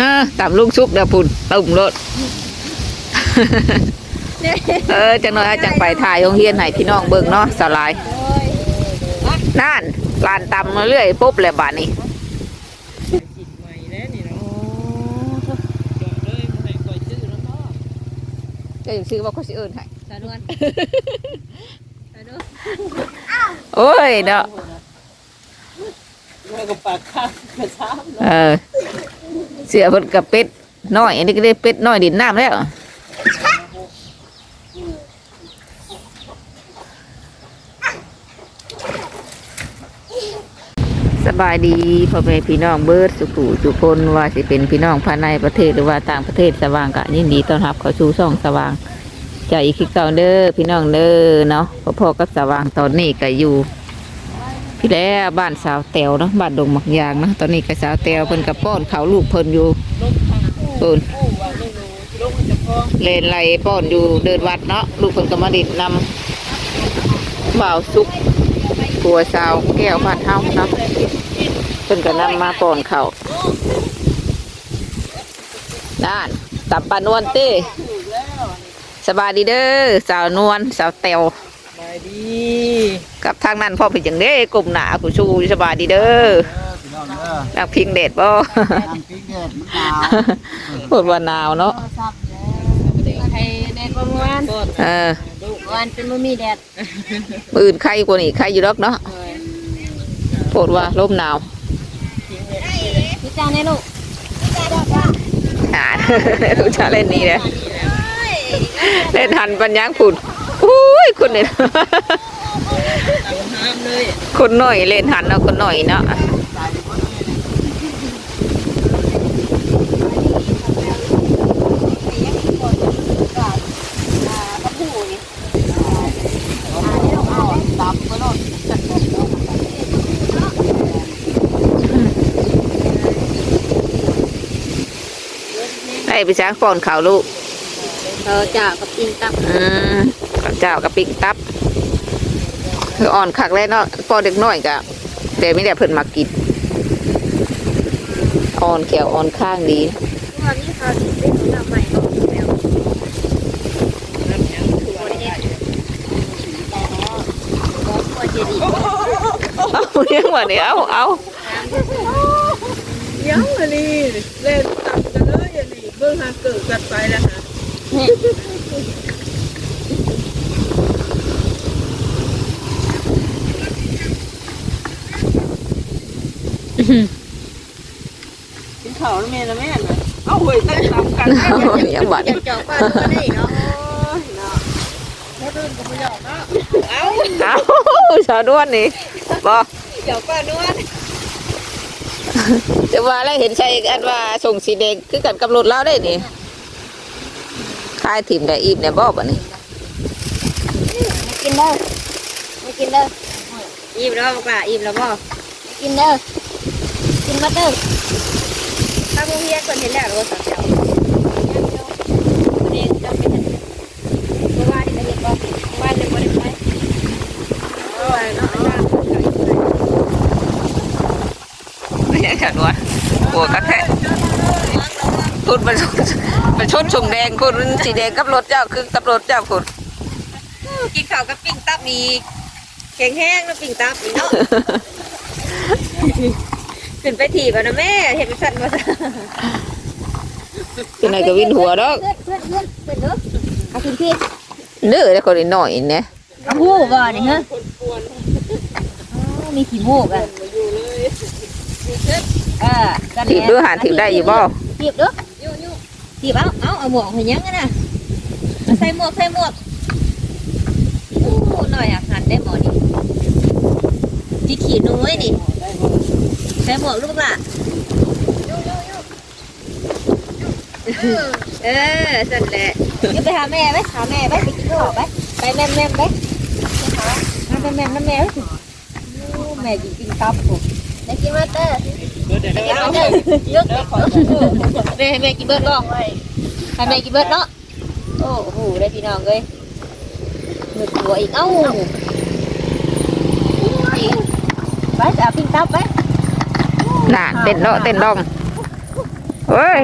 นะตามลูกชุกเดี๋ยวพุ่นตุ่มรถเออจังหน่อยเอาจังไปถ่ายโรงเรียนให้พี่น้องเบิ่งเนาะสลายนั่นลานตำมาเรื่อยปุ๊บเลยบาดนี้จิตใหม่แล้วนี่เนาะจบเลยบ่ให้ก่อยซื้อแล้วเนาะจะยังซื้อว่าเขาสิเอิ้นให้สาดวนสาดวนโอ้ยเนาะแล้วก็ปากข้างกระซ้ำเออ เสียเพิ่นกับเป็ดน้อยอันนี้ก็ได้เป็ดน้อยดินน้ำแล้วสบายดีพ่อแม่พี่น้องเบิร์ดสุขุสุคนว่าสิเป็นพี่น้องภายในประเทศหรือว่าต่างประเทศสว่างกะยินดีต้อนรับเข้าสู่ช่องสว่างใจอีกคลิกเก่าเด้อพี่น้องเด้อเนาะพ่อๆกับสว่างตอนนี้ก็อยู่ พี่แล้วบ้านสาวแตวเนาะบ้านดงหมักยางเนาะตอนนี้ก็สาวแตวเพิ่นกับป้อนเขาลูกเพิ่นอยู่เพิ่นเลนไหลป้อนอยู่เดินวัดเนาะลูกเพิ่นก็มาดิดนำบ่าวสุกปัวสาวแก้วพันเฮาเนาะเพิ่นก็นำมาป้อนเขาด้านตับปานวลเต้สบายดีเด้อสาวนวลสาวแตว กับทางนั้นพ่อเป็นจังเด้กลุ่มหนากูชูสบายดีเด้อพี่น้องเด้อนักพิงเดชบ่น้ำพริกเด็ดมะนาวพูดว่าหนาวเนาะไทยแดดประมาณป้อนเออวันเป็นมือมีแดดมื้ออื่นใครกว่านี้ใครอยู่ดอกเนาะพูดว่าลมหนาวพี่จ้าเนี่ยลูกอ่ารู้จักเล่นนี้เลยเล่นหันปัญญางผุดอุ้ ยคนเนี่ยห้ามเลยคนหน่อยเล่นหันเนาะคนหน่อยเนาะตำไปโน่นให้ไปช้างป้อนข่าวลูกเราจะกับปิงตับอืม กับเจ้ากับปิกตับคืออ่อนคักเลยเนาะป้อนเด็กน้อยกะแต่ไม่ได้เพิ่นมากินอ่อนแขวอ่อนข้างดีวันนี้เขาดีเป็นสาวใหม่ของแล้วน้ำยังคือว่าควรจะดีเอาเลี้ยงว่าเนี่ยเอาเอายังอันนี้เล่นตับกันเลยอันนี้เบิ่งหาเกิดกันไปแล้วฮะ กินข้าวแล้วแม่นะแม่นะเอาเว้ยตั้งตามกันได้เอาอย่างบัดเจาป้าตัวได้เนาะเอาเอาชาวด้วนนี่บอกเดี๋ยวป้านวลจะว่าแล้วเห็นใช่อันว่าส่งสีแดงคือกันกำหนดแล้วได้นี่คายถิ่มได้อิ่มเนี่ยบอกว่านี่มากินเด้อมากินเด้ออิ่มแล้วบอกว่าอิ่มแล้วบ่กินเด้อ กินมาเด้อตั้งโรงเรียนคนเห็นแล้วรู้สักเดียวเด็กจะไปเห็นเพราะว่าที่จะเห็นบ่ว่าจะบ่ได้ไปไม่ใช่ฉันวะโอ้ก็แค่คุณมันมันชนชงแดงคุณสีแดงกับรถเจ้าคือกับรถเจ้าคุณกินข้าวกับปิ้งตับมีแข็งแห้งแล้วปิ้งตับนี่เนาะ ขึ้นไปถีบอะนะแม่เห็นไปสั่นมาซะที่ไหนก็วินหัวดอกเพื่อนเพื่อนเพื่อนเพื่อนเด้อเอาขึ้นพี่เด้อแล้วคนนิดหน่อยเนี่ยเอาหูบ่นี่ฮะมีขี้มูกอะเออกันถีบด้วยหาถีบได้อยู่บ่ถีบเด้อถีบเอาเอาเอาหมวกให้ยังกันนะเอาใส่หมวกใส่หมวกโอ้หน่อยอะหันได้หมอนี่ที่ขี่น้อยนี่ใส่หมวกลูกล่ะเออสั่นแหละอยู่ไปหาแม่ไหมหาแม่ไหมไปกินข้าวไหมไปแม่แม่ไหมมาแม่แม่น้ำแม่ไหมโอ้แม่กินกินตับผมได้กินมาเตอร์เดี๋ยวได้เดี๋ยวกินเดี๋ยวมาเตอร์ยกแม่ให้แม่กินเบิร์ดบ่ให้แม่กินเบิร์ดเนาะโอ้โหได้พี่น้องเลยหมึกหัวอีกเอ้าไปจะเอาปิ้งตับไหม น่ะเต้นเนาะเต้นดองเฮ้ย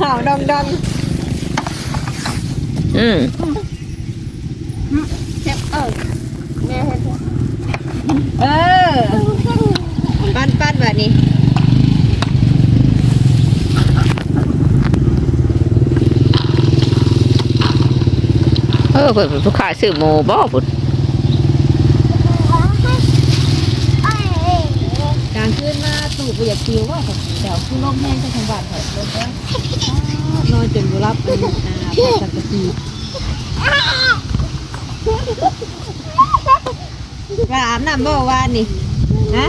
ข่าวดองดองอืมเจ็บเออแม่เห็นเออปั้นปั้นแบบนี้เออเพิ่นเป็นผู้ขายซื้อหมูบ่พุ่น กลางคืน มาตู่ไปอยากคิวว่าเดี๋ยวผู้ลมแห้งจะทางบ้านถอยรถแล้วนอนจนบุรับเป็นอ่าพอสักกะทีไปอาบน้ำเมื่อวานนี่ฮะ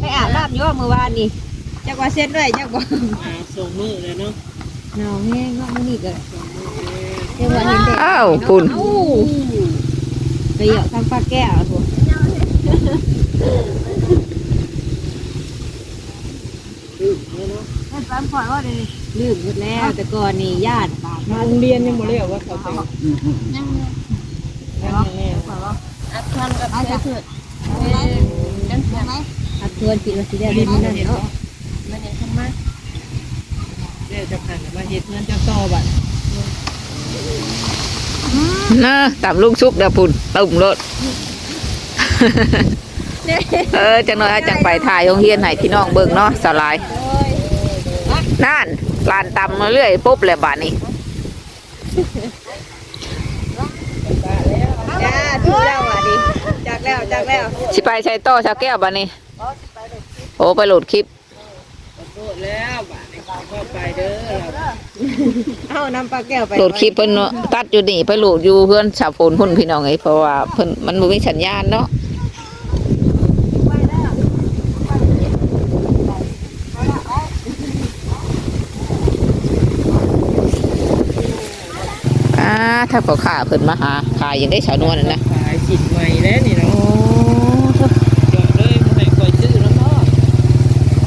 ไปอาบน้ำอยู่วาเมื่อวานนี่จักว่าเส้นด้วยจักว่าอ่าส่งมือเลยเนาะหนาวแห้งเนาะมื้อนี้ก็จักว่าเห็นแดดอ้าวพุ่น เอ้าไปเหยาะทางปลาแก้วพุ่นอึ เนาะให้ปั๊มพอว่าเลยลืมหมดแล้วแต่ก่อนนี่ญาติบาปมาโรงเรียนยังบ่ได้ว่าเขาไปยังยังแน่อัดทวนกับเสือจังเสือไหมอัดทวนปิดว่าสิได้เล่นนั่นเนาะมันยังทำมาเดี๋ยวจะผ่านมาเฮ็ดเงินจะต่อบัดนะตามลุงซุกเด้อพุ่นตุ่มรถเออจังหน่อยอาจังไปถ่ายโรงเรียนให้พี่น้องเบิ่งเนาะสลาย นั่นลานตำมาเรื่อยปุ๊บเลยบาดนี้จ้าถูกแล้วอะดิจากแล้วจากแล้วสิไปใช้ต่อชาแก้วบาดนี้โอ้ไปโหลดคลิปโทษแล้วบัดนี้ก็ไปเด้อเราเอาน้ำปลาแก้วไปโหลดคลิปเพิ่นตัดอยู่นี่ไปโหลดอยู่เพื่อนชาวพลพุ่นพี่น้องไอ้ยเพราะว่าเพิ่นมันบ่มีสัญญาณเนาะ ถ้าพอขาเพิ่นมาหาขายยังได้ชาวนวลนั่นนะขายสิทธิ์ใหม่แล้วนี่เนาะจอดเลยบ่ให้คอยซื้อแล้วเนาะ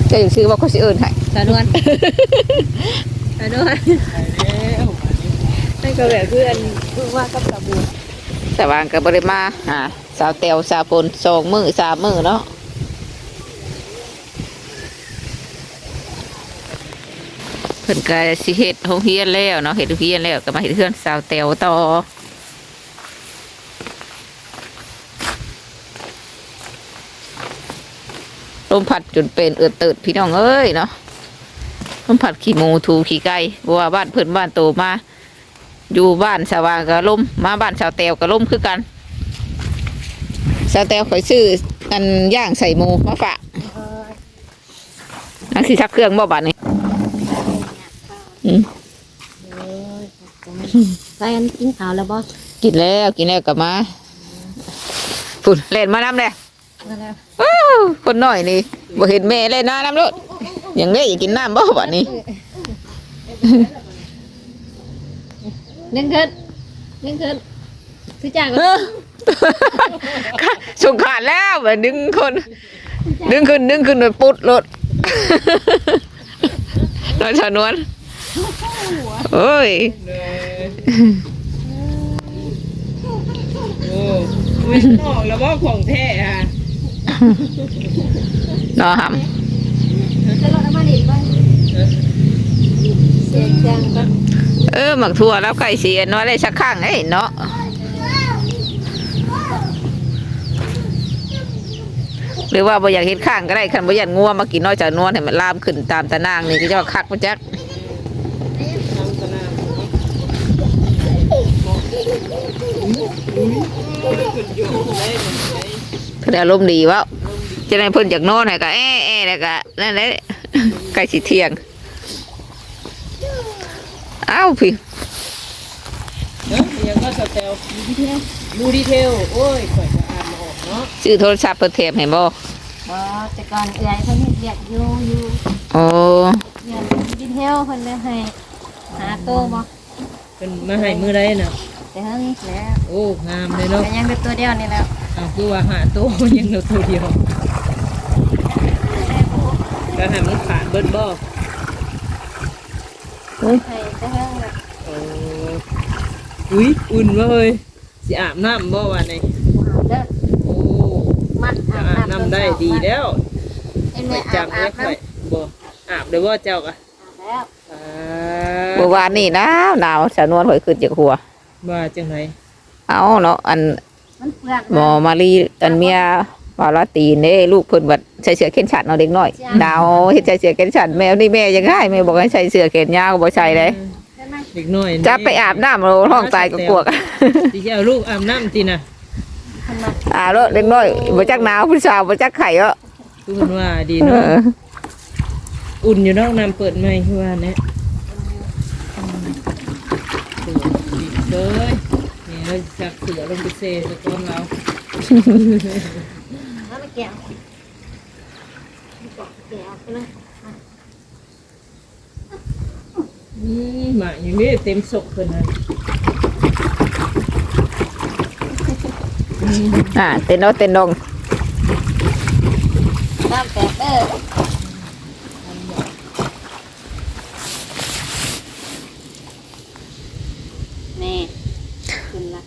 จะอยู่ซื้อว่าเขาสิเอิ้นให้สานวนสานวนไปแล้วบัดนี้นั่นก็แบบเพื่อนเพิ่งว่ากับสบู่แต่วางก็บ่ได้มาหาสาวแตวสาวพลสองมื้อสามมื้อเนาะ พิ่นก็สิเฮ็ดโรงเรียนแล้วเนาะเฮ็ดโรงเรียนแล้วก็มาเฮ็ดเฮือนสาวแตวต่อลมพัดจนเป็นเอือดเติดพี่น้องเอ้ยเนาะลมพัดขี่หมูถูขี่ไก่เพราะว่าบ้านเพื่อนบ้านโตมา อยู่บ้านสว่างกับลมมาบ้านชาวแตวกับลมคือกันชาวแตวคอยซื้ออันย่างใส่หมูมาฝากนักสิทักเครื่องบ่บาดนี้อืม ไปอันกินข้าวแล้วบ่กินแล้วกินแล้วกลับมาฝุ่นเล่นมาน้ำเลยมาแล้วว้าวคนหน่อยนี่บ่เห็นแม่เล่นน้ำน้ำรถยังได้อยากกินน้ำบ่บาดนี้นึ่งขึ้นนึ่งขึ้นคือจ้างก็เออสงขาดแล้วแบบดึงคนดึงขึ้นดึงขึ้นแบบปุดรถนอนชานวน โอ้ยเลยโอ้ไม่นอกแล้วว่าของแท้อะนอหจะรถน้ำมันอีกบ่เสียงจังก็ำเออหมักทั่วแล้วไก่เสียนว่าได้สักข้างเอ้ยเนาะหรือว่าบ่อยากเห็นข้างก็ได้คันบ่อยากงัวมากินน้อยจากนวลให้มันลามขึ้นตามตะนางนี่ก็จะว่าคักมาจักทำตะนามขึ้นอยู่ได้มันได้ เพิ่นอารมณ์ดีเว่าจะได้เพิ่นจากโน่นให้ก็แอะแอะแล้วก็นั่นแหละใกล้สิเที่ยงอ้าวพี่เนอะยังก็สเตลดูดีเทลโอ้ยข่อยจะอ่านมาออกเนาะซื้อโทรศัพท์เพิ่นเทมให้บ่บ่แต่ก่อนเอื้อยเพิ่นเฮ็ดเวียกอยู่อยู่โอ้เรียนดินเทลเพิ่นเลยให้หาโตบ่เป็นมาให้มือได้น่ะ แต่เฮิงแล้วโอ้งามเลยเนาะก็ยังเป็นตัวเดียวนี่แหล้วอ้าวคือว่าหาตัวยังเหลือตัวเดียวก็ให้มันขาดเบิดบ่ให้แต่เฮิงแล้วโอ้อุ้ยอุ่นเว้ยสิอาบน้ำบ่วันนี้เด้อโอ้มักจะอาบน้ำได้ดีแล้วเอ็นไปแม่อาจับบอาไม่บค่อยน้ำบ่อาบเดี๋ยวว่าเจ้าก็แล้วอ่าเมื่อวานนี่หนาวหนาวสาวนวลข่อยขึ้นจากหัว ว่าจังไหนเอาเนาะอันมันเปลือกหมอมารีอันเมียว่าลาตีนเด้ลูกเพิ่นบัดใส่เสื้อแขนสั้นเอาเด็กน้อยหนาวเฮ็ดใส่เสื้อแขนสั้นแมวนี่แม่ยังให้แม่บอกให้ใส่เสื้อแขนยาวก็บ่ใส่เลยใช่ไหมเด็กน้อยจะไปอาบน้ำเราห้องตายก็กลัวกันสิเอาลูกอาบน้ำติน่ะอาบแล้วเด็กน้อยบ่จักหนาวผู้สาวบ่จักไข่เนาะคือมันว่าดีเอเนาะออุ่นอยู่นอกน้ำเปิดไหมคือว่าเนี่ยสวยเลยนี่ เราจักเสือลงไปเซตะกอนเราแล้วมาแกะแกะไปเลยอืมหมาอย่างนี้เต็มศกเพิ่นนะอ่าเต้นเอาเต้นลงน้ำแตกเด้อนี่ขึ้นละ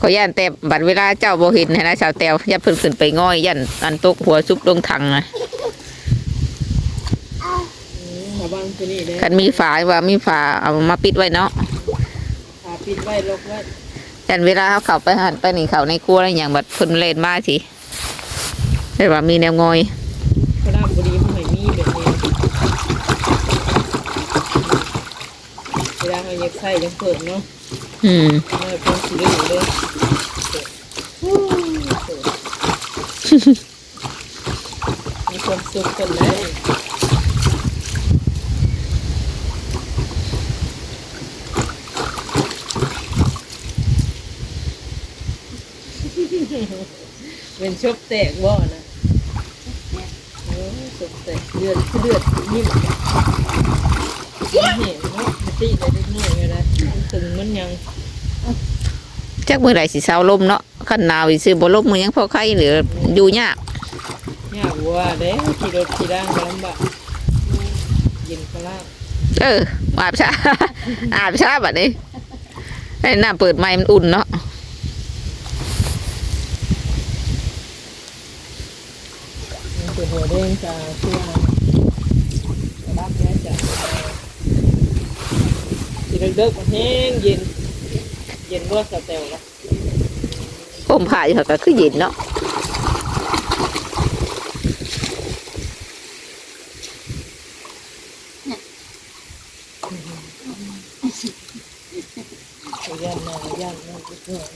ขอย่านแต่บัดเวลาเจ้าบ่เห็นให้นะสาวแตวอย่าเพิ่นขึ้นไปง่อยยันอันตกหัวซุบลงถังนะอืมระวังตัวนี้เลยคันมีฝาว่ามีฝาเอามาปิดไว้เนาะขาปิดไว้ล็อกไว้ยันเวลาเขาเข้าไปหันไปนี่เขาในครัวอะไรอย่างบัดเพิ่นเล่นมาสิได้ว่ามีแนวงอยกระด้ามบุรีมันไม่มีแบบนี้เวลาเขาอยากใส่ยังเปิดเนาะ อืมมีความสุขกันเลยเป็นชบแตกบ่อนะโอ้ชบแตกเดือดเดือดนิ่มเห็นเนาะตีได้ด้วยเลยนะ ยังจักมื้อใดสิเซาลมเนาะคันหนาวสิซื้อบ่ลมมันยังพอไข่เหลืออยู่ยากยากว่าเด้ขี่รถขี่ร่างก็ลำบากเย็นก็ล่างเอออาบชาอาบชาบัดนี้ไอ้น้ำเปิดใหม่มันอุ่นเนาะมันคือหัวเด้งจะเชื่อระดับนี้จะสี เด็กๆมันแห้งเย็น เย็นว่าสเตลละผมผ่าอยู่ก็คือเย็นเนาะย่านมาย่านมาเพื่อน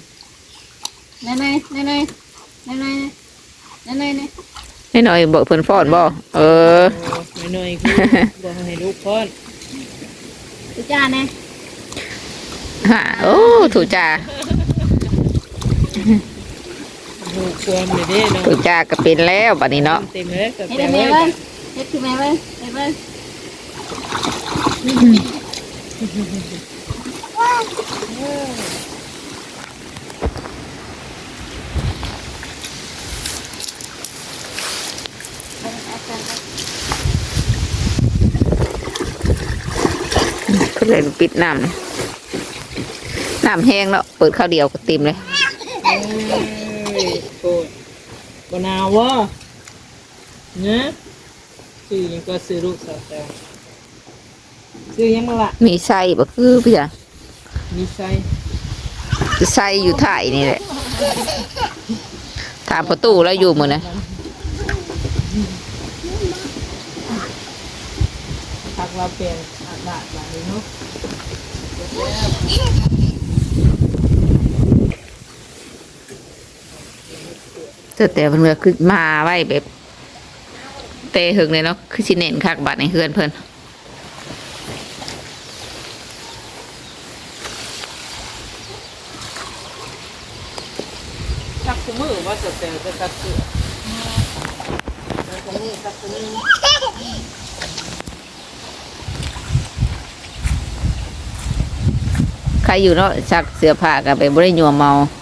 ในในในในในในในในในให้หน่อยบอกเพิ่นฟ้อนบ่เออโอ้ยหน่อยๆคือบอกให้ลูกพ่อนตุจ้าแน่ ฮะโอ้ถูกจ้าลูกควรเลยเด้เนาะถูกจ้าก็เป็นแล้วบัดนี้เนาะเต็มเลยสเฮ็ดเตลแม่เลยเว้ยเฮ็ดคือแม่เว้ยเฮ็ดเว้ยเพิ่นเลยปิดน้ำ น้ำแห้งแล้วเปิดข้าวเดียวก็เต็มเลยเอ้ยโกรธบนาวะนะซื้อยังก็ซื้อลูกสเตลซื้อยังมาละมีไส้บ่คือพี่จ้ะมีไส้ไส้อยู่ถ่ายนี่แหละถามประตูแล้วอยู่หมือนะทักเราเปลี่ยนอากาศแบบนี้เนาะ แต่แต่เพิ่นก็คือมาไว้แบบเตะหึงเลยเนาะคือสิเน้นคักบัดในเฮือนเพิ่นทักคู่มือว่าสเตลจะตัดเสื้อตรงนี้กับตรงนี้ใครอยู่เนาะซักเสื้อผ้าก็ไปบ่ได้ยัวเมาก็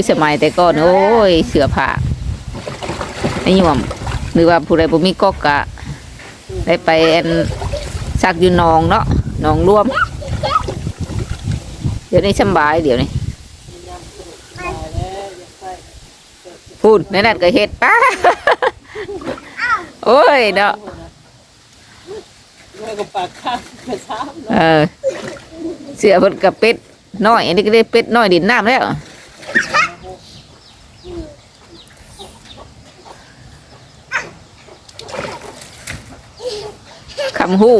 คือสมัยแต่ก่อนโอ้ยเสือผ้าไอ้ยวมหรือว่าผู้ใดบ่มีก๊อกกะ ได้ไปอันซักอยู่หนองเนาะหนองร่วม เดี๋ยวนี้สบายเดี๋ยวนี้พูดในนั้นก็เฮ็ดป้าโอ้ยเนาะเออเสือเพิ่นกับเป็ดน้อย อันนี้ก็ได้เป็ดน้อยดินน้ำแล้ว คำฮู้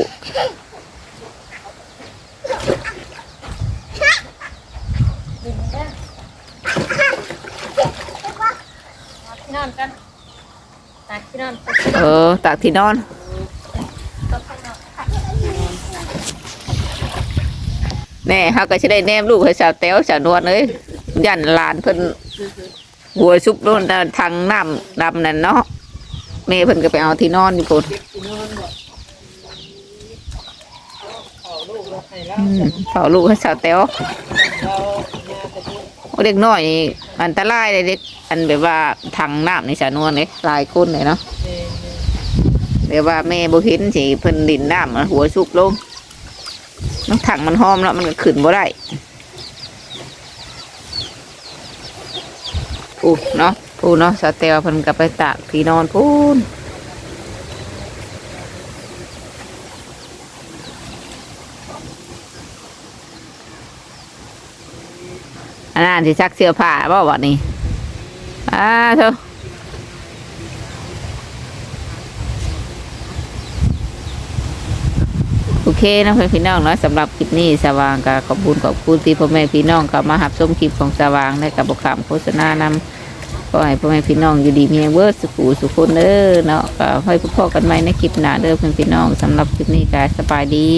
เออตากที่นอนแน่เขาก็จะได้แนมลูกให้สาวแต้วสาวนวลเลยยันหลานเพิ่นหัวซุปโน่นทางน้ำดำนั่นเนาะแม่เพิ่นก็ไปเอาที่นอนอยู่พุ่น ที่นอนบ่เอาลูกเราให้เราอืมเฝ้าลูกให้สาวแต้วเติพูดโอ้เด็กน้อยนี่อันตรายเลยเด็กอันแบบว่าทางน้ำในสานวลเลยลายคนเลยเนาะเองแบบว่าแม่บ่เห็นสิเพิ่นดินน้ำหัวซุกลงน้ำถังมันหอมแล้วมันก็ขึ้นบ่ได้พูเนาะพูเนาะสาเตลเพิ่นก็ไปตากที่นอนพูน อันนั้นสิซักเสื้อผ้าบ่วะนี่อ้าเถอะโอเคนะเพื่อนพี่น้องเนาะสำหรับคลิปนี้สว่างกับขอบคุณขอบคุณที่พ่อแม่พี่น้องกับมาหับชมคลิปของสว่างและกับบทความโฆษณานำก็ให้พ่อแม่พี่น้องอยู่ดีมีเวิร์ดสุขุสุขคนเด้อเนาะก็ให้พบกันใหม่ในคลิปหน้าเด้อเพื่อนพี่น้องสำหรับคลิปนี้ก็สบายดี